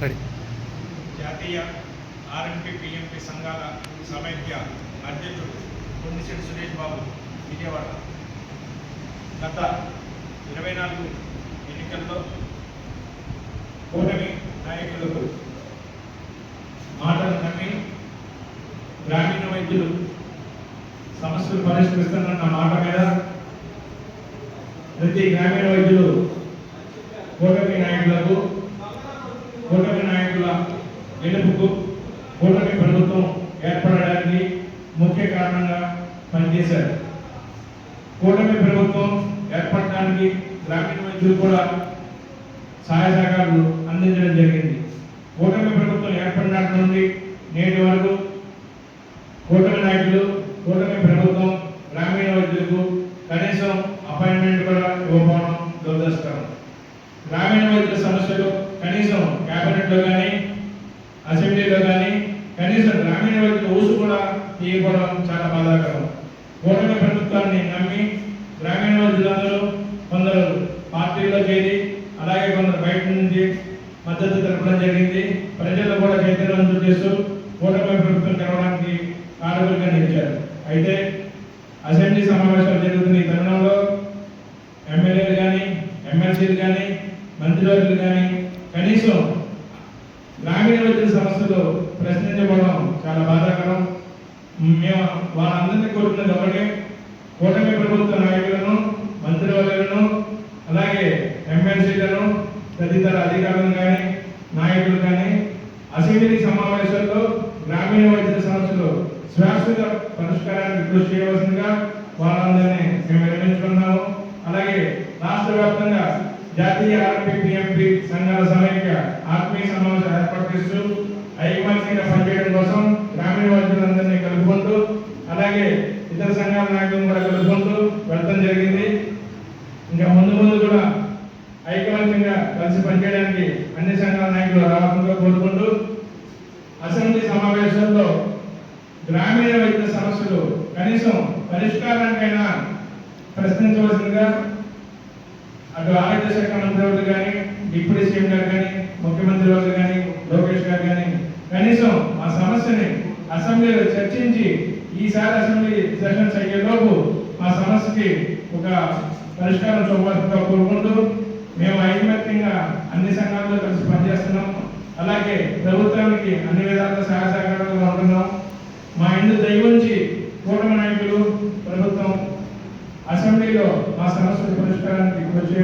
Ready జాతీయ RMP PMP సంఘాల సమైక్య అధ్యక్షుడు కొండిశెట్టి సురేష్ బాబు విజయవాడ. గత ఇరవై నాలుగు ఎన్నికల్లో కూటమి నాయకులకు మాటలు నమ్మి గ్రామీణ వైద్యులు సమస్యలు పరిష్కరిస్తున్న మాట మీద ప్రతి గ్రామీణ వైద్యులు కూటమి నాయకులకు కూటమి నాయకుల గెలుపుకు కూటమి ప్రభుత్వం ఏర్పడడానికి ముఖ్య కారణంగా పనిచేశారు. కూటమి ప్రభుత్వం ఏర్పడడానికి గ్రామీణ వైద్యులు కూడా సహాయ సహకారాలు అందించడం జరిగింది. కూటమి ప్రభుత్వం ఏర్పడినట్టు నుండి నేటి వరకు కూటమి నాయకులు కూటమి ప్రభుత్వం గ్రామీణ వైద్యులకు కనీసం అపాయింట్మెంట్ కూడా ఇవ్వకపోవడం దురదృష్టకరం గ్రామీణ వైద్య సమస్యలు కనీసం క్యాబినెట్లో కానీ అసెంబ్లీలో కానీ కనీసం గ్రామీణ వైద్యుల ఊసు కూడా తీయకపోవడం చాలా బాధాకరం. కూటమి ప్రభుత్వాన్ని నమ్మి గ్రామీణ వైద్యులందరూ కొందరు పార్టీల్లో చేరి అలాగే కొందరు బయట నుంచి మద్దతు తెలపడం జరిగింది. ప్రజలు కూడా చైతన్యవంతం చేస్తూ కూటమి ప్రభుత్వం తెలవడానికి కారకులుగా నిలిచారు. అయితే అసెంబ్లీ సమావేశాలు జరుగుతున్న ఈ తరుణంలో ఎమ్మెల్యేలు కానీ ఎమ్మెల్సీలు కానీ మంత్రివర్గులు కానీ కనీసం గ్రామీణ వైద్య సమస్యలు ప్రశ్నించబడడం చాలా బాధాకరం. మేము వాళ్ళందరినీ కోరుతున్నది ఒకటే కూటమి ప్రభుత్వ నాయకులను మంత్రివర్గులను అలాగే ఎమ్మెల్సీలను తదితర అధికారులను కానీ నాయకులు కానీ అసెంబ్లీ సమావేశాల్లో గ్రామీణ వైద్య సమస్యలు శాశ్వత పరిష్కారానికి కృషి చేయవలసిందిగా వాళ్ళందరినీ మేము విరమించుకున్నాము అలాగే రాష్ట్ర వ్యాప్తంగా జాతీయ ఆర్పీ పిఎంపి సంఘాల సమైక్య ఆత్మీయ సమావేశం ఏర్పాటు చేస్తూ ఐకమత్యంగా పనిచేయడం కోసం గ్రామీణ వర్గాలందరినీ కలుపుకుంటూ అలాగే ఇతర సంఘాల నాయకులను కూడా కలుపుకుంటూ వెళ్ళడం జరిగింది. ఇంకా ముందు ముందు కూడా ఐకమత్యంగా కలిసి పనిచేయడానికి అన్ని సంఘాల నాయకులు రావాలని కోరుకుంటూ అసెంబ్లీ సమావేశంలో గ్రామీణ వైద్య సమస్యలు కనీసం పరిష్కారానికైనా ప్రశ్నించవలసిందిగా అటు ఆరోగ్య శాఖ మంత్రి వాళ్ళు కానీ డిప్యూటీ సీఎం గారు కానీ ముఖ్యమంత్రి వాళ్ళు కానీ లోకేష్ గారు కానీ కనీసం ఆ సమస్యని అసెంబ్లీలో చర్చించి ఈసారి అసెంబ్లీ సెషన్స్ అయ్యేలోపు మా సమస్యకి ఒక పరిష్కారం చూపాల్సిందిగా కోరుకుంటూ మేము ఐకమత్యంగా అన్ని సంఘాలతో కలిసి పనిచేస్తున్నాం. అలాగే ప్రభుత్వానికి అన్ని విధాలుగా సహాయ సహకారాలుగా ఉంటున్నాం మా ఇంటి దయవుంచి కూటమి నాయకులు ప్రభుత్వం అసెంబ్లీలో మా సమస్యల పరిష్కారానికి వచ్చే